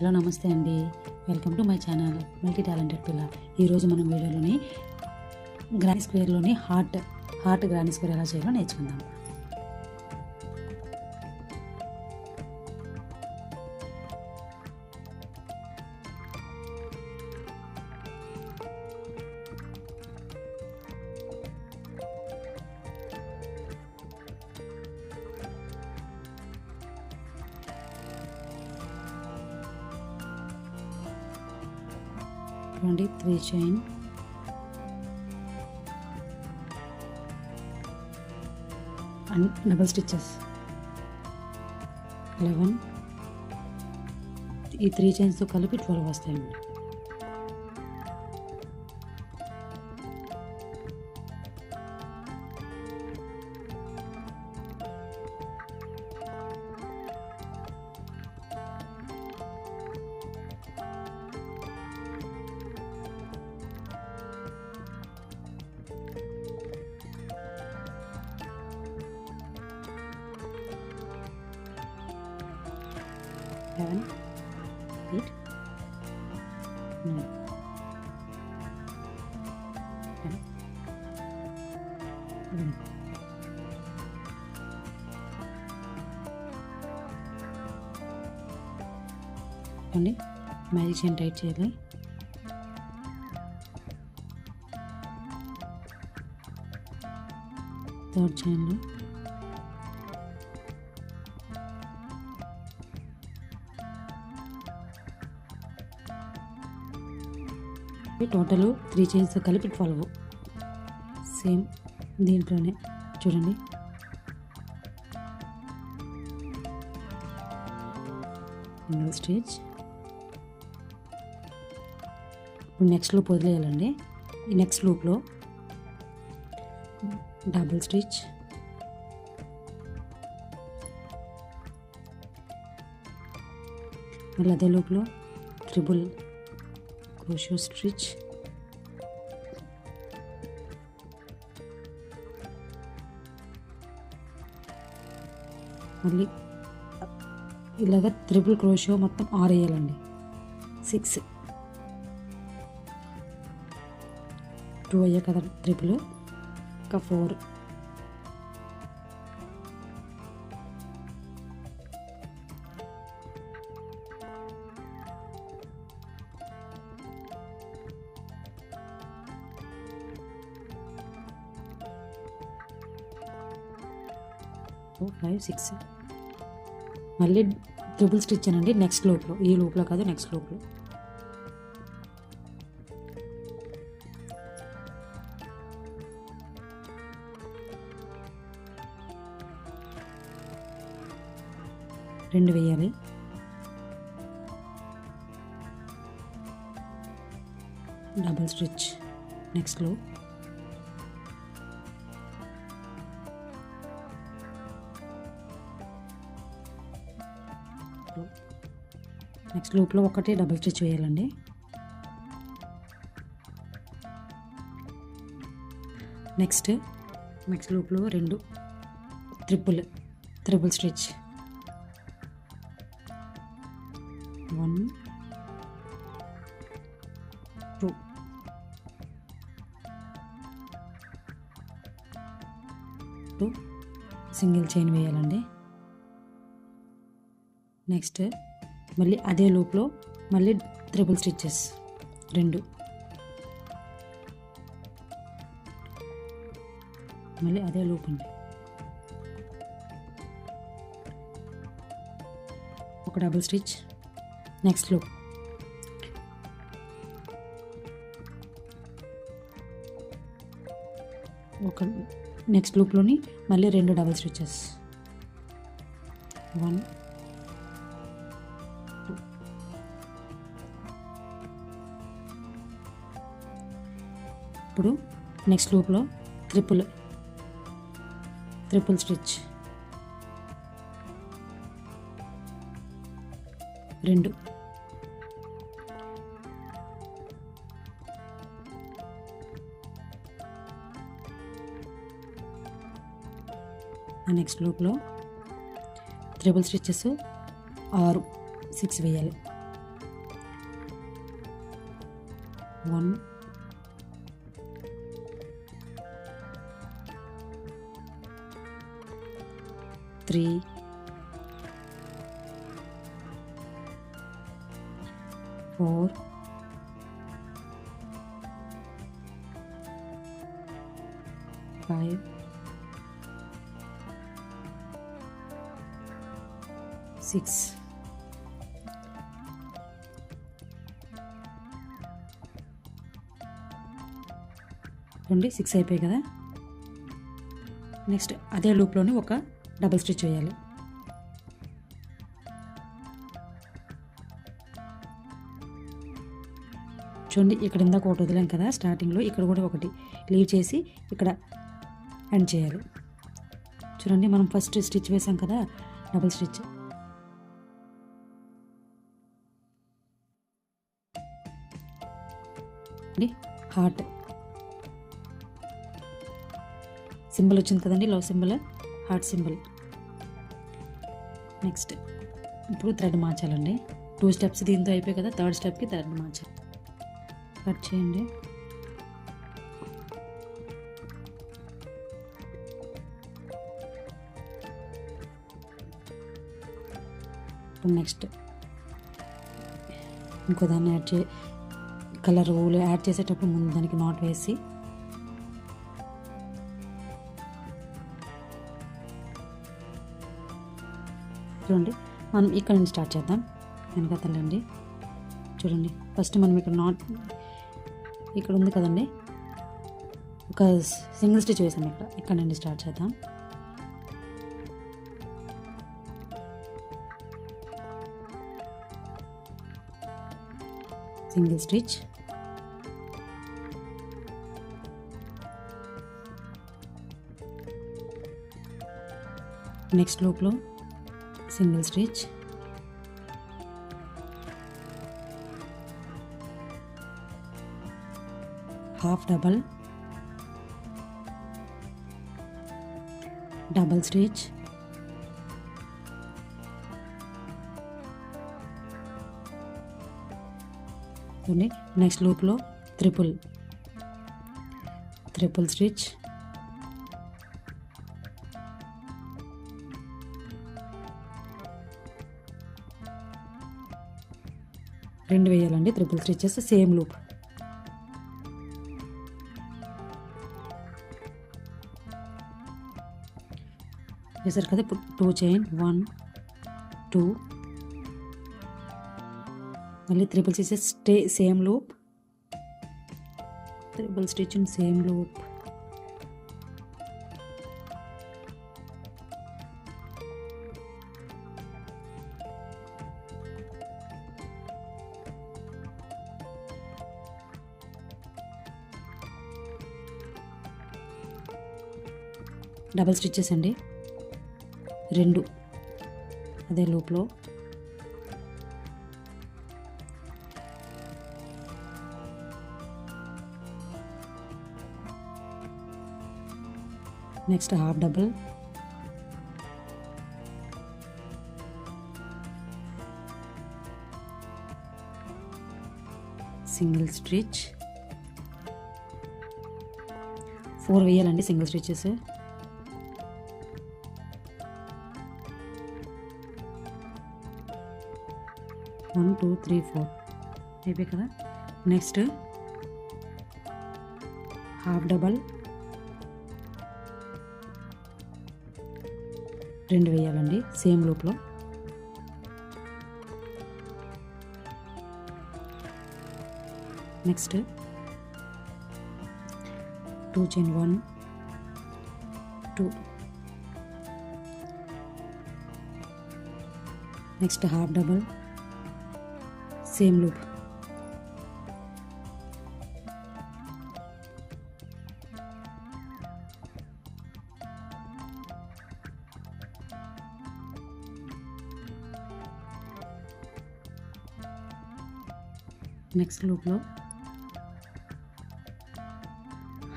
Hello నమస్తే అండి. Welcome to my channel multi talented పిల్ల. ఈరోజు మనం వీడియోలోని గ్రాండ్ స్క్వేర్లోని హార్ట్ హార్ట్ గ్రాండ్ స్క్వేర్ ఎలా చేయాలో నేర్చుకుందాం. చూడండి three chain and double stitches. Eleven. ఈ త్రీ చైన్స్తో కలిపి ట్వెల్వ్ వస్తాయండి eleven eight nine ten eleven అండి మ్యాజిక్ చైన్ టైట్ చేయాలి థర్డ్ చైన్లో టోటల్ త్రీ చైన్స్ కలిపి ట్వెల్వ్. సేమ్ దీంట్లోనే చూడండి. సింగిల్ స్టిచ్ ఇప్పుడు నెక్స్ట్ లూప్ వదిలేయాలండి. ఈ నెక్స్ట్ లూప్లో డబుల్ స్టిచ్ మళ్ళీ అదే లూప్లో త్రిబుల్ క్రోషో stitch మళ్ళీ ఇలాగ త్రిపుల్ క్రోషో మొత్తం ఆరు వేయాలండి సిక్స్ టూ అయ్యా కదా త్రిపుల్ ఇంకా ఫోర్ ఫైవ్ సిక్స్ మళ్ళీ ట్రిపుల్ స్టిచ్ అనండి నెక్స్ట్ లోపల. ఈ లోపల కాదు నెక్స్ట్ లోపులో. రెండు వేయాలి. Double stitch నెక్స్ట్లో. నెక్స్ట్ లూప్లో ఒకటి డబుల్ స్టిచ్ వేయాలండి నెక్స్ట్ నెక్స్ట్ లూప్లో రెండు triple triple stitch. One two. Two. Single chain వేయాలండి. నెక్స్ట్ మళ్ళీ అదే లూప్లో మళ్ళీ త్రిబుల్ స్టిచ్చెస్ రెండు. మళ్ళీ అదే లూప్ అండి. ఒక డబుల్ స్టిచ్ నెక్స్ట్ లూప్ ఒక నెక్స్ట్ లూప్లోని మళ్ళీ రెండు డబుల్ స్టిచ్చెస్ వన్ నెక్స్ట్ లూప్లో త్రిపుల్ త్రిపుల్ స్టిచ్ రెండు. నెక్స్ట్ లూప్లో త్రిపుల్ స్టిచ్చెస్ ఆరు సిక్స్ వేయాలి. వన్ ఫైవ్ సిక్స్ చూడండి సిక్స్ అయిపోయాయి కదా? నెక్స్ట్ అదే లూప్లోని ఒక డబుల్ స్టిచ్ వేయాలి చూడండి ఇక్కడ ఇందాక ఒకటి వదిలాం కదా స్టార్టింగ్లో ఇక్కడ కూడా ఒకటి. లీవ్ చేసి ఇక్కడ ఎండ్ చేయాలి చూడండి మనం ఫస్ట్ స్టిచ్ వేసాం కదా డబుల్ స్టిచ్ హార్ట్ సింబల్ వచ్చింది కదండి love symbol heart symbol next ఇప్పుడు థ్రెడ్ మార్చాలండి. టూ స్టెప్స్ దీంతో అయిపోయి కదా థర్డ్ స్టెప్కి థ్రెడ్ మార్చాలి. కట్ చేయండి. ఇప్పుడు నెక్స్ట్. ఇంకో దాన్ని యాడ్ చే కలర్ యాడ్ చేసేటప్పుడు ముందు దానికి నాట్ వేసి. చూడండి మనం ఇక్కడ నుంచి స్టార్ట్ చేద్దాం. వెనకతలండి చూడండి ఫస్ట్ మనం ఇక్కడ నాట్ ఇక్కడ ఉంది కదండి. ఒక సింగిల్ స్టిచ్ వేసాం ఇక్కడ. ఇక్కడ నుండి స్టార్ట్ చేద్దాం. single stitch. Next loop loop single stitch. Half double. Double stitch. Stitch next లూప్లో త్రిపుల్. త్రిపుల్ స్టిచ్ రెండు వేయాలండి త్రిపుల్ స్టిచెస్ సేమ్ లూప్. వేసారు కదా ఇప్పుడు టూ చైన్ వన్ టూ మళ్ళీ triple stitches stay same loop triple stitch in same loop double stitches అండి. రెండు. అదే లూప్లో next half double. Single stitch. Four వేయాలండి single stitches one two three four. అయిపోయి కదా? Next half double. రెండు వేయాలండి సేమ్ లూప్లో. Next two chain one two. Next half double same loop next లూప్లో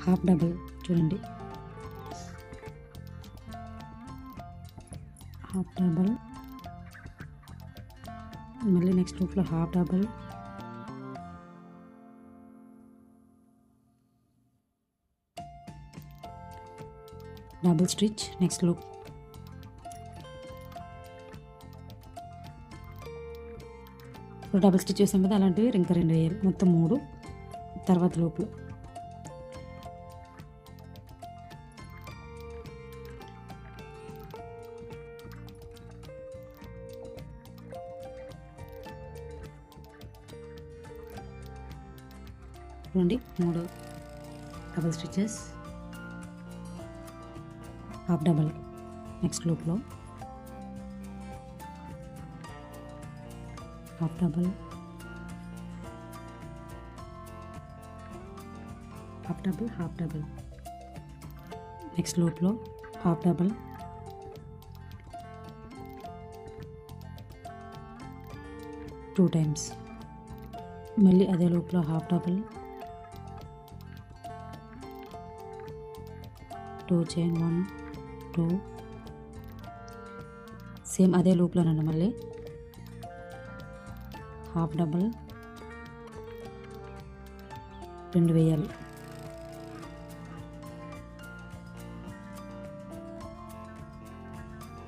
హాఫ్ డబుల్ చూడండి. Half double. మళ్ళీ next లూప్లో half double. Double stitch next loop. ఇప్పుడు డబుల్ స్టిచ్ చేసాం కదా అలాంటివి ఇంకా రెండు వేయాలి మొత్తం మూడు తర్వాత లోపల. చూడండి మూడు double stitches half double next లూప్లో. Half half double half double. Next లూప్లో హాఫ్ డబుల్. Two times. మళ్ళీ అదే లోపల half double. Two chain one two. Same అదే లూప్లోనండి మళ్ళీ. హాఫ్ డబల్ రెండు వేయాలి.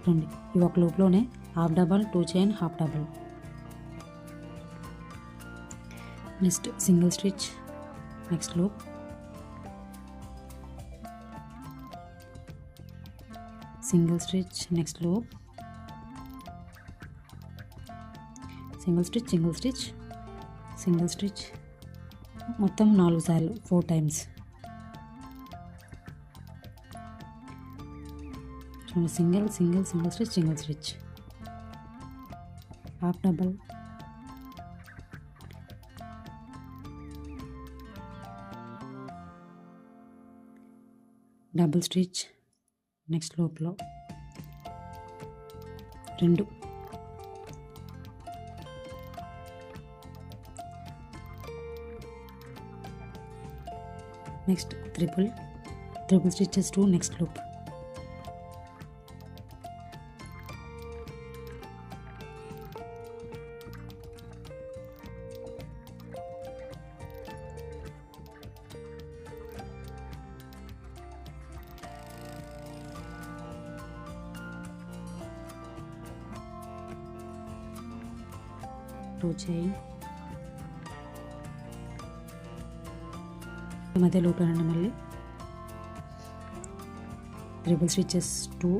రండి. ఈ ఒక లూప్లోనే half double two chain half double. Next single stitch next loop. Single stitch next loop. Single stitch single stitch single stitch. మొత్తం నాలుగు సార్లు four times. Single single single stitch single stitch. Half double. Double stitch next లోపల. రెండు. Next triple triple stitches to next loop two చేయి మధ్య లోపలండి మళ్ళీ triple stitches two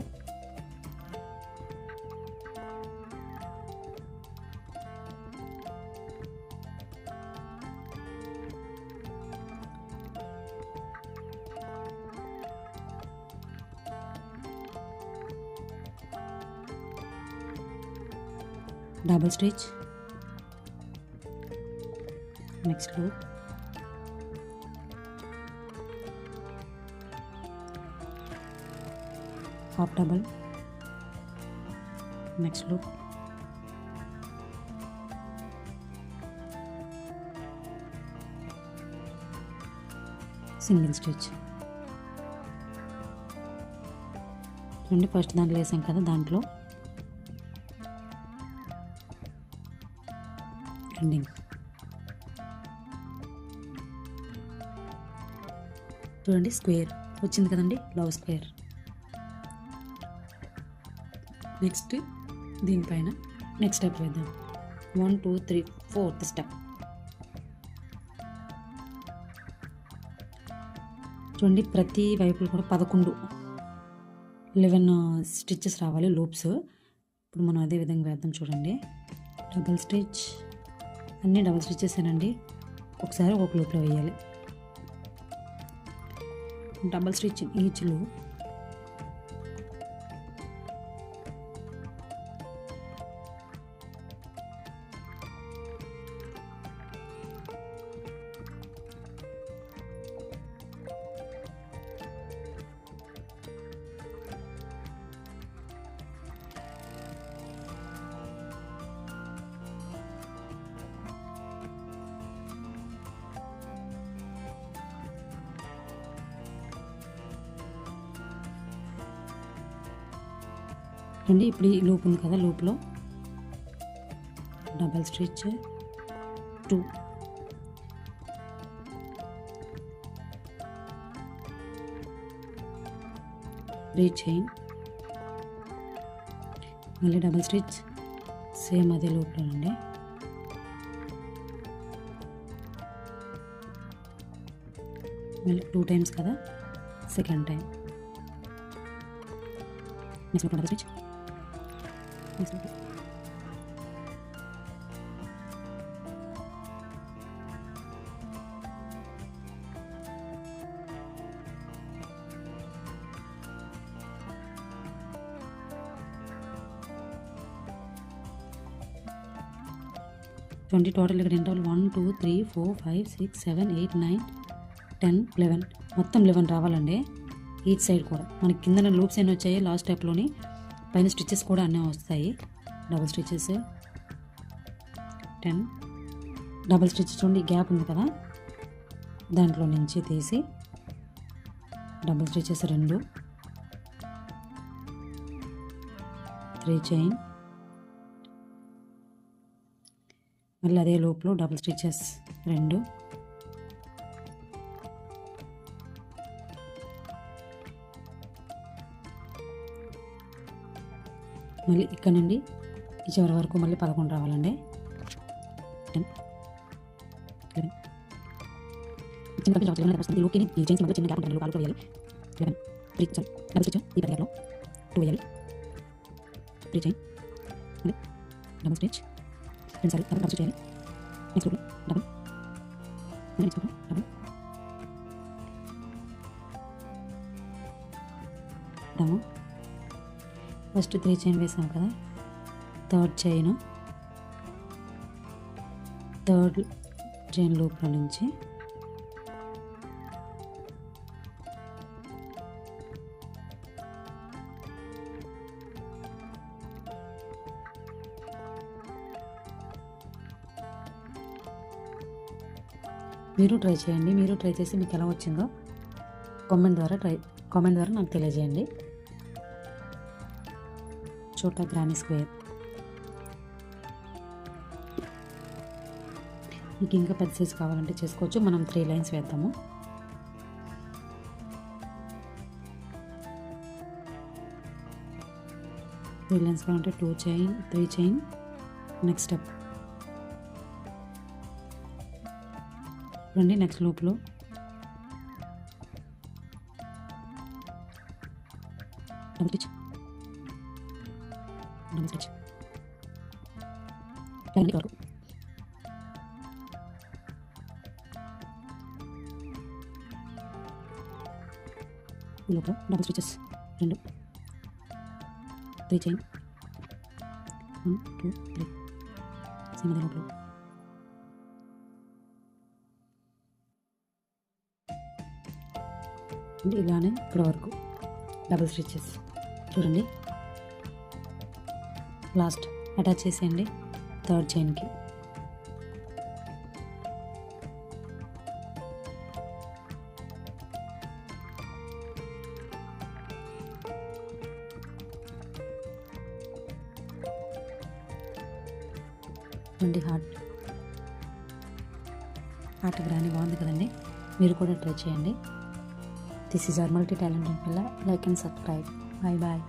double stitch next loop half double next loop single stitch చూడండి first దాంట్లో వేసాం కదా దాంట్లో. ఎండింగ్ చూడండి స్క్వేర్ వచ్చింది కదండి లవ్ స్క్వేర్ నెక్స్ట్ దీనిపైన నెక్స్ట్ స్టెప్ వేద్దాం one two three fourth step. చూడండి ప్రతి వైపులు కూడా పదకొండు లెవెన్ స్టిచ్చెస్ రావాలి లూప్స్. ఇప్పుడు మనం అదే విధంగా వేద్దాం చూడండి. డబల్ స్టిచ్ అన్నీ డబల్ స్టిచ్చెస్ ఏనండి ఒకసారి ఒక లూప్లో వేయాలి. Double stitch each loop. అండి ఇప్పుడు ఈ లూప్ ఉంది కదా లూప్లో double stitch two three chain మళ్ళీ డబల్ స్టిచ్ సేమ్ అదే లోపలండి మళ్ళీ టూ టైమ్స్ కదా second time next double stitch twenty total ఇక్కడ ఎన్ని one two three four five six seven eight nine ten eleven. మొత్తం లెవెన్ రావాలండి. ఈచ్ సైడ్ కూడా. మనకి కిందన లూప్స్ ఎన్ని వచ్చాయి లాస్ట్ స్టెప్లోని పైన స్టిచ్చెస్ కూడా అన్నీ వస్తాయి. Double stitches ten double stitch చూడండి గ్యాప్ ఉంది కదా? దాంట్లో నుంచి తీసి డబుల్ స్టిచెస్ రెండు. త్రీ చైన్ మళ్ళీ అదే లోపల డబుల్ స్టిచెస్ రెండు. మళ్ళీ ఇక్కడ నుండి ఈ చివరి వరకు మళ్ళీ పదకొండు రావాలండి. టెన్ లెవెన్ చిన్న కొంచెం అవసరం లేదు లోకి ఈ మధ్య చిన్న గ్యాప్ ఉంటుంది కాలు వేయాలి. Eleven three sorry double stitch ఈ పదిహేను టూ వేయాలి. త్రీ చైన్ మళ్ళీ డబుల్ స్టిచ్ రెండు సారీ డబుల్ స్టిచ్ చేయాలి. Next double double next next double double first three chain వేసాం కదా. Third chain. థర్డ్ చైన్ లోపల నుంచి. మీరు ట్రై చేయండి. మీరు ట్రై చేసి మీకు ఎలా వచ్చిందో కామెంట్ ద్వారా ట్రై కామెంట్ ద్వారా నాకు తెలియజేయండి. చోట్ల గ్రానీ స్క్వేర్. మీకు ఇంకా పెద్ద సైజ్ కావాలంటే చేసుకోవచ్చు. మనం త్రీ లైన్స్ వేద్దాము. త్రీ లైన్స్ కావాలంటే two chain three chain. Next step. రండి నెక్స్ట్ లూప్లో. ఈ డబుల్ స్టిచెస్ రెండు. Three chain one two three same అదే లోపల అంటే ఇలానే ఇక్కడ వరకు డబుల్ స్టిచెస్ చూడండి. లాస్ట్ అటాచ్ చేసేయండి. థర్డ్ చైన్కి మీరు కూడా ట్రై చేయండి. This is our talent talented పిల్ల like and subscribe bye bye